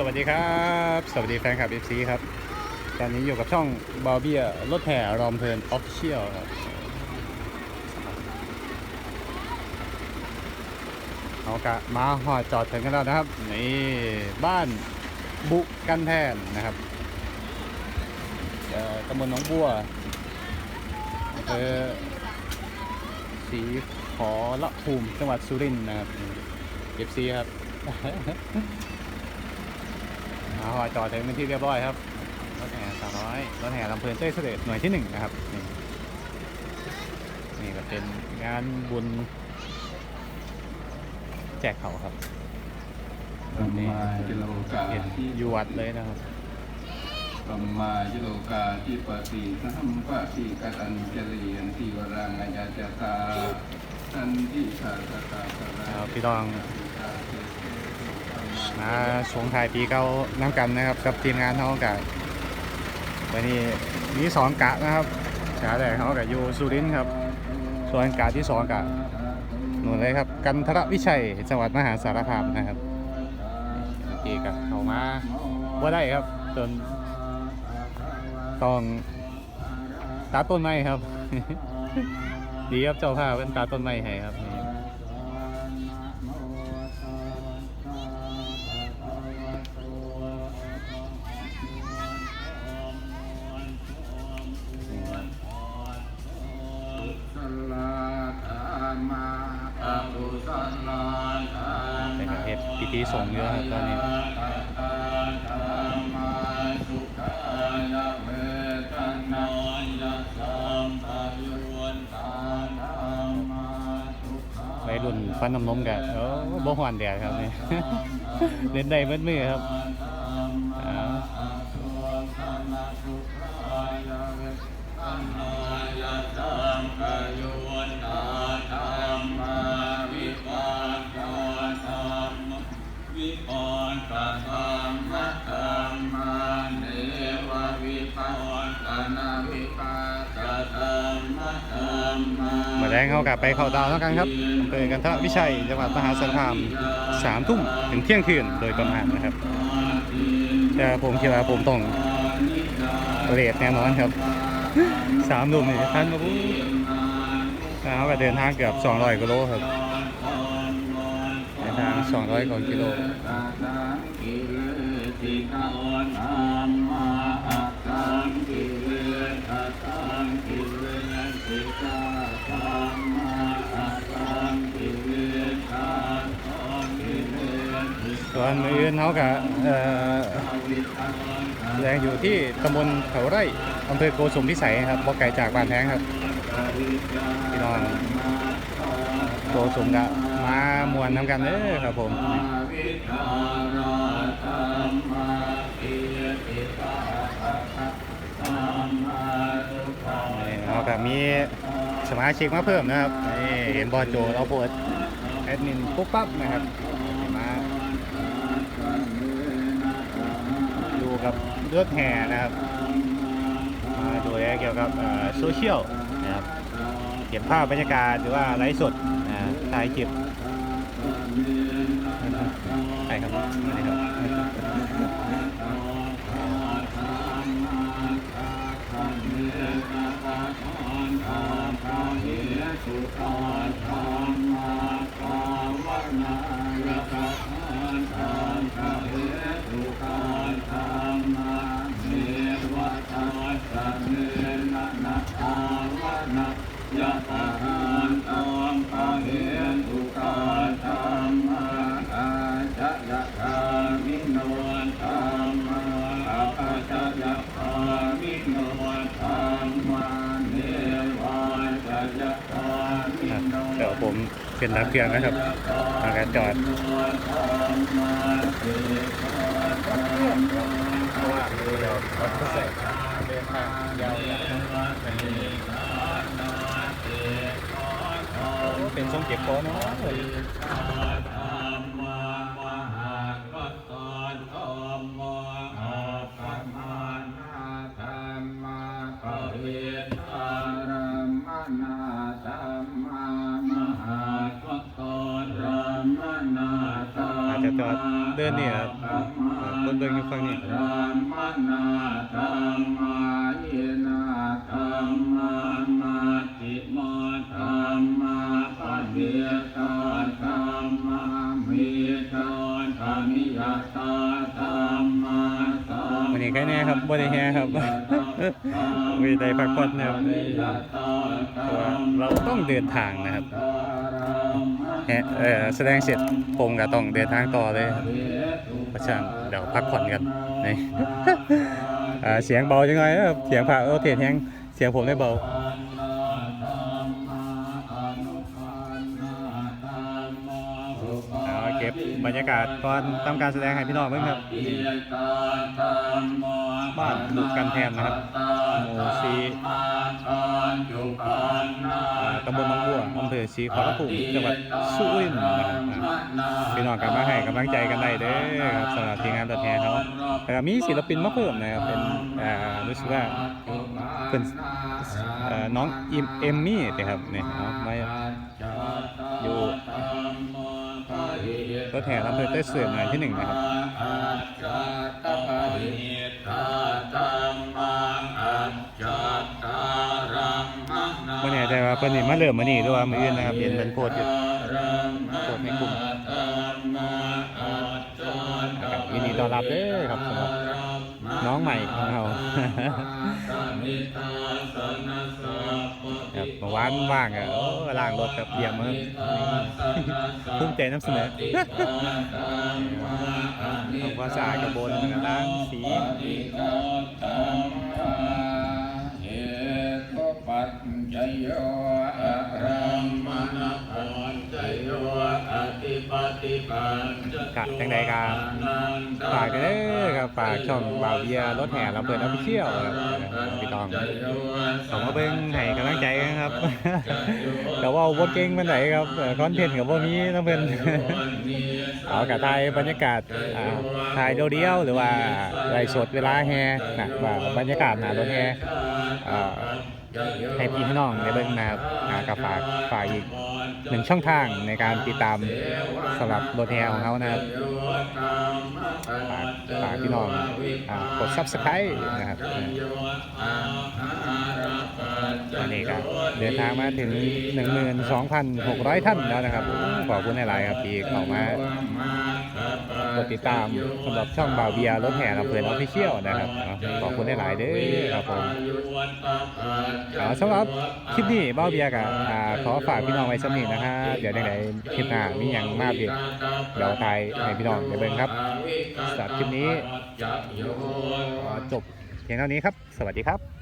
สวัสดีครับ สวัสดีแฟนคลับ FC ครับ ตอนนี้อยู่กับช่องบาเบียรถแห่รอมเพลินออฟฟิเชียลครับเอากะมาหอดจอดถึงกันแล้วนะครับ นี่บ้านบุกันแทนนะครับตำบลหนองบัวอำเภอศรีขอละภูมิจังหวัดสุรินทร์นะครับ FC ครับ เอาหอจอดถึงเป็นที่เรียบร้อยครับรถแห่สามร้อยรถแห่ลำเพลินเต้ยเสด็จหน่วยที่หนึ่งนะครับนี่นี่ก็เป็นงานบุญแจกเขาครับสัมมาจิโลกาเห็นอยู่วัดเลยนะครับสัมมาจิโลกาที่ปฏิสัมปฏิกตัญจลียันติวรังอัญญาจตาอันที่ขาตตาตระเอาพี่น้อง มาสงท้ายปีเก่าน้ำกันนะครับกับทีมงานเขากับวันนี้มีสองกะนะครับกะแรกเขากับอยู่สุรินครับ ส่วนกะที่สองกะหนูนเลยครับ กันทรวิชัยจังหวัดมหาสารคามนะครับอีกอะเขามาว่าได้ครับจนต้องตัดต้นไม้ครับ ดีครับเจ้าภาพเป็นตัดต้นไม้ให้ครับ ทีสงเยอะครับตอนนี้สุขายะเวทนายะสัมปยุนตาธรรมาสุขาวัยรุ่นฟันน้ำนมกันโอ้บ่หวานแดดครับนี่ เล่นได้เมื่อมือครับ งเขากลับไปเข้าดาวแล้วกันครับอำเภอกันทรวิชัยจังหวัดมหาสารคามสามทุ่มถึงเที่ยงคืนโดยประมาณนะครับ แต่ผมคิดว่าผมต้องเรทแน่นอนครับสามทุ่มนี่ท่านมาปุ๊บเขาก็เดินทางเกือบ200กิโลครับเดินทาง200กว่ากิโลตาสังกิเลสิกานามาอัตตังกิเลสตัง ส่วนมืออื่นเขากับแรงอยู่ที่ตำบลเขาไร่อำเภอโกสุมพิสัยครับบ่ไกลจากบ้านแพงครับพี่น้องโกสุมกะมามวนน้ำกันเด้อครับผมวิทาราธรรมาปิยติตาธรรมาสุขานี่เขากับมีสมาชิกมาเพิ่มนะครับเห็นบอโจเราโพสแอดมินปุ๊บปั๊บนะครับมาดู กับเลือดแห่นะครับ มาดูแลเกี่ยวกับโซเชียลนะครับเก็บภาพบรรยากาศหรือว่าไลฟ์สดนะถ่ายคลิปใช่ครับนี่ครับ เดี๋ยวผมเป็นรับเครื่องนะครับมาการจอดเป็นทรงเก็บโค้เนาะ เดินนี่ครับคนเดินอยู่ฝั่งนี้วันนี้แค่แน่ครับบ่ได้แฮครับ มีได้พักผ่อนนะครับเราะว่าเราต้องเดินทางนะครับแสดงเสร็จผมก็ต้องเดินทางต่อเลยเพราะฉะนั้นเดี๋ยวพักผ่อนกันนี่เสียงเบาจังไงเสียงผ่าเอเทียนแฮงเสียงผมได้เบา บรรยากาศตอนทำการแสดงให้พี่น้องเบิ่งครับบ้านลูกกันแทนนะครับหมู่ซีตำบลบางบัวอำเภอศรีขอรภูมิจังหวัดสุรินทร์นะครับพี่น้องกันมาให้กำลังใจกันได้เด้อครับสำหรับทีมงานตัวแทนเขาแล้วก็มีศิลปินมาเพิ่มนะครับเป็นอ่ารู้สึกว่าเป็นอ่อน้องอิมเอมมี่นะครับเนี่ยเอามาอยู่ ตัวแทนอำเภอเต้ยเสื่อมหน่อยที่หนึ่งนะครับไม่แน่ใจว่าเพิ่นนี่มาเริ่มมานี่หรือว่ามืออื่นนะครับเห็นเป็นโพสต์อยู่โพสต์ในกลุ่มนะครับยินดีต้อนรับเด้อครับสำหรับน้องใหม่ของเราครับเมื่อวานว่างอะโอ้ล่างรถแบบเยี่ยมมากภูมิใจนำเสนอทำความสะอาดกระบนล้วก็ล้างสีเหตุปัจจโย ธิปติปัญจกะจังใดกาฝากกันเด้อครับฝากช่องบ่าวเบียร์รถแห่ลำเพลินออฟฟิเชียลครับพี่ตองขอมาเบิ่งให้กำลังใจกันครับแต่ว่าบ่เก่งปานไหนครับเอ่อคอนเทนต์กับบ่มีลำเพลินเอากะถ่ายบรรยากาศอ่าถ่ายเดียวๆหรือว่าไลฟ์สดเวลาแห่นะว่าบรรยากาศหน้ารถแห่อ่า ให้พี่พี่น้องได้เบิ่งนะครับฝากฝากอีกหนึ่งช่องทางในการติดตามสำหรับรถแห่ของเขานะครับฝากฝากพี่น้องกด subscribe นะครับวันนี้ครับเดินทางมาถึง 12,600 ท่านแล้วนะครับ ขอบคุณหลาย ๆ ครับที่เข้ามา กดติดตามสำหรับช่องบาวเบียร์รถแห่ลำเพลินออฟฟิเชียลนะครับขอบคุณหลายๆเด้อครับผมสำหรับคลิปนี้บาวเบียร์กับขอฝากพี่น้องไว้สำนีนะครับเดี๋ยวในๆคลิปหน้ามีอย่างมากอีกเดี๋ยวทายให้พี่น้องได้เบิ่งครับสำหรับคลิปนี้ขอจบเพียงเท่านี้ครับ สวัสดีครับ